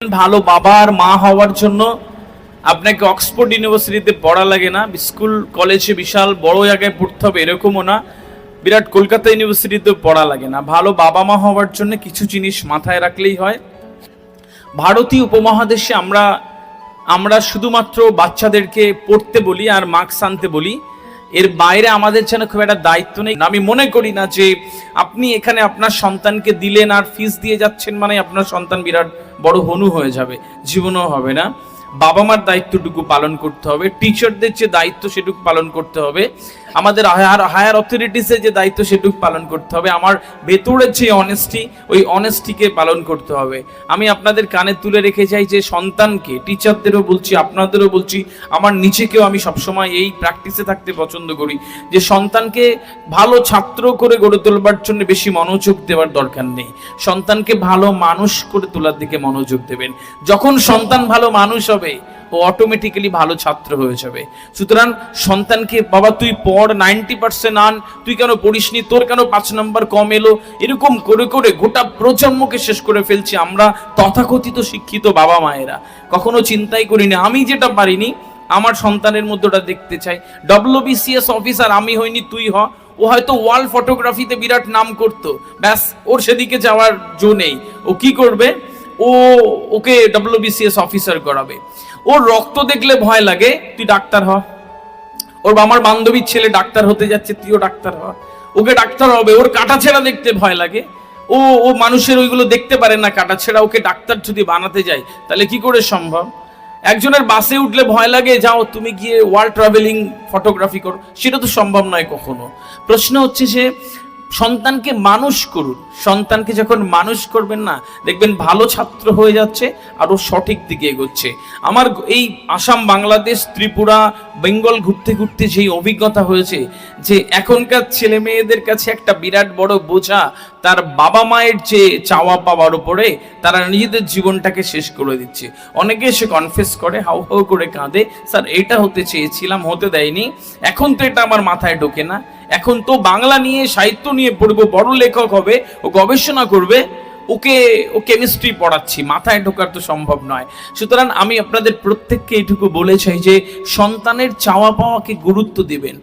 ভালো বাবা আর মা হওয়ার জন্য আপনাকে অক্সফোর্ড ইউনিভার্সিটিতে পড়া লাগে না, স্কুল, কলেজে বিশাল বড় জায়গায় পড়তে হবে এরকমও না, বিরাট কলকাতা ইউনিভার্সিটিতেও পড়া লাগে না। ভালো বাবা মা হওয়ার জন্য কিছু জিনিস মাথায় রাখলেই হয়। ভারতীয় উপমহাদেশে আমরা আমরা শুধুমাত্র বাচ্চাদেরকে পড়তে বলি আর মার্কস আনতে বলি। এর বাইরে আমাদের যেন খুব একটা দায়িত্ব নেই। আমি মনে করি না যে আপনি এখানে আপনার সন্তানকে দিলেন আর ফিস দিয়ে যাচ্ছেন মানে আপনার সন্তান বিরাট বড় হনু হয়ে যাবে। জীবনও হবে না। বাবা মার দায়িত্বটুকু পালন করতে হবে টিচারদের যে দায়িত্ব সেটুকু পালন করতে হবে, আমাদের হায়ার হায়ার অথরিটিসের যে দায়িত্ব সেটুকু পালন করতে হবে, আমার ভেতরের যে অনেস্টি ওই অনেস্টিকে পালন করতে হবে। আমি আপনাদের কানে তুলে রেখে যাই যে সন্তানকে টিচারদেরও বলছি, আপনাদেরও বলছি, আমার নিচেকেও আমি সবসময় এই প্র্যাকটিসে থাকতে পছন্দ করি, যে সন্তানকে ভালো ছাত্র করে গড়ে তোলবার জন্য বেশি মনোযোগ দেওয়ার দরকার নেই। সন্তানকে ভালো মানুষ করে তোলার দিকে মনোযোগ দেবেন। যখন সন্তান ভালো মানুষ হবে ও অটোমেটিক্যালি ভালো ছাত্র হয়ে যাবে। সুতরাং সন্তানকে, বাবা, তুই পড় নাইনটি পার্সেন্ট আন, তুই কেন পড়িসনি? তোর কেন পাঁচ নম্বর কম এলো? এরকম করে করে গোটা প্রজন্মকে শেষ করে ফেলছি আমরা তথাকথিত শিক্ষিত বাবা মায়েরা। কখনো চিন্তাই করিনি, আমি যেটা পারিনি, আমার সন্তানের মধ্যে ওটা দেখতে চাই। ডব্লিউবিসিএস অফিসার আমি হইনি, তুই হ। ও হয়তো ওয়ার্ল্ড ফটোগ্রাফিতে বিরাট নাম করতো। ব্যাস, ওর সেদিকে যাওয়ার জো নেই। ও কি করবে? ও ওকে ডব্লিউবিসিএস অফিসার করাবে। ওর রক্ত দেখলে ভয় লাগে, তুই ডাক্তার হ। ওর আমার বান্ধবীর ছেলে ডাক্তার হতে যাচ্ছে, তুইও ডাক্তার হ। ওকে ডাক্তার হবে, ওর কাটা ছেঁড়া দেখতে ভয় লাগে। ও ও মানুষের ওইগুলো দেখতে পারে না, কাটা ছেঁড়া ওকে ডাক্তার যদি বানাতে যায়, তাহলে কি করে সম্ভব? একজনের বাসে উঠলে ভয় লাগে, যাও, তুমি গিয়ে ওয়ার্ল্ড ট্রাভেলিং ফটোগ্রাফি করো। সেটা তো সম্ভব নয় কখনো। প্রশ্ন হচ্ছে যে সন্তানকে মানুষ করুন। সন্তানকে যখন মানুষ করবেন না, দেখবেন ভালো ছাত্র হয়ে যাচ্ছে আরও সঠিক দিকে এগোচ্ছে। আমার এই আসাম, বাংলাদেশ, ত্রিপুরা, বেঙ্গল ঘুরতে ঘুরতে যেই অভিজ্ঞতা হয়েছে, যে এখনকার ছেলে মেয়েদের কাছে একটা বিরাট বড় বোঝা, তার বাবা মায়ের যে চাওয়া পাওয়ার উপরে, তারা নিজেদের জীবনটাকে শেষ করে দিচ্ছে। অনেকে এসে কনফেস করে, হাউ হাউ করে কাঁদে, স্যার, এটা হতে চেয়েছিলাম, হতে দেয়নি। এখন তো এটা আমার মাথায় ঢোকে না। এখন তো বাংলা নিয়ে সাহিত্য নিয়ে পড়ব, বড় লেখক হবে, ও গবেষণা করবে, ওকে, ও কেমিস্ট্রি পড়াচ্ছি, মাথায় ঢোকার তো সম্ভব নয়। সুতরাং আমি আপনাদের প্রত্যেককে এটুকু বলে চাই যে, সন্তানের চাওয়া পাওয়াকে গুরুত্ব দিবেন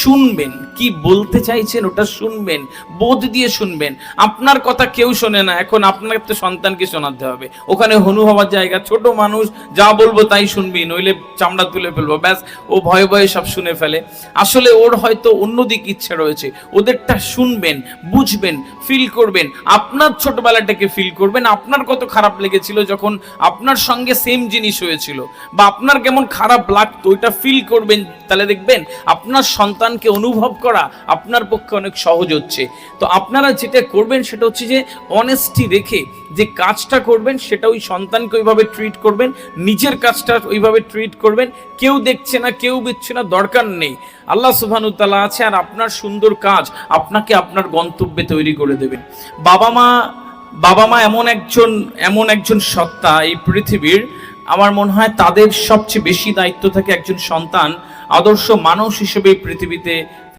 শুনবেন, কি বলতে চাইছেন ওটা শুনবেন, বোধ দিয়ে শুনবেন। আপনার কথা কেউ শোনে না, এখন আপনাকে তো সন্তানকে শোনাতে হবে। ওখানে হনু হওয়ার জায়গা, ছোট মানুষ, যা বলব তাই শুনবি, নইলে চামড়া তুলে ফেলব, ব্যাস, ও ভয়ে ভয়ে সব শুনে ফেলে। আসলে ওর হয়তো অন্যদিক ইচ্ছে রয়েছে, ওদেরটা শুনবেন, বুঝবেন ফিল করবেন। আপনার ছোটবেলাটাকে ফিল করবেন, আপনার কত খারাপ লেগেছিল যখন আপনার সঙ্গে সেম জিনিস হয়েছিল, বা আপনার কেমন খারাপ লাগতো, ওইটা ফিল করবেন, তাহলে দেখবেন আপনার সন্তানকে অনুভব করা আপনার পক্ষে অনেক সহজ হচ্ছে। তো আপনারা যেটা করবেন সেটা হচ্ছে যে অনেস্টি রেখে যে কাজটা করবেন সেটা ওই সন্তানকে ওইভাবে ট্রিট করবেন, নিজের কাজটা ওইভাবে ট্রিট করবেন, কেউ দেখছে না, কেউ বিচ্ছে না, দরকার নেই। আল্লাহ সুবহানুতালা আছে আর আপনার সুন্দর কাজ আপনাকে আপনার গন্তব্যে তৈরি করে দেবেন। বাবা মা বাবা মা এমন একজন এমন একজন সত্তা এই পৃথিবীর আমার মনে হয় তাদের সবচেয়ে বেশি দায়িত্ব থাকে একজন সন্তান আদর্শ মানুষ হিসেবে পৃথিবীতে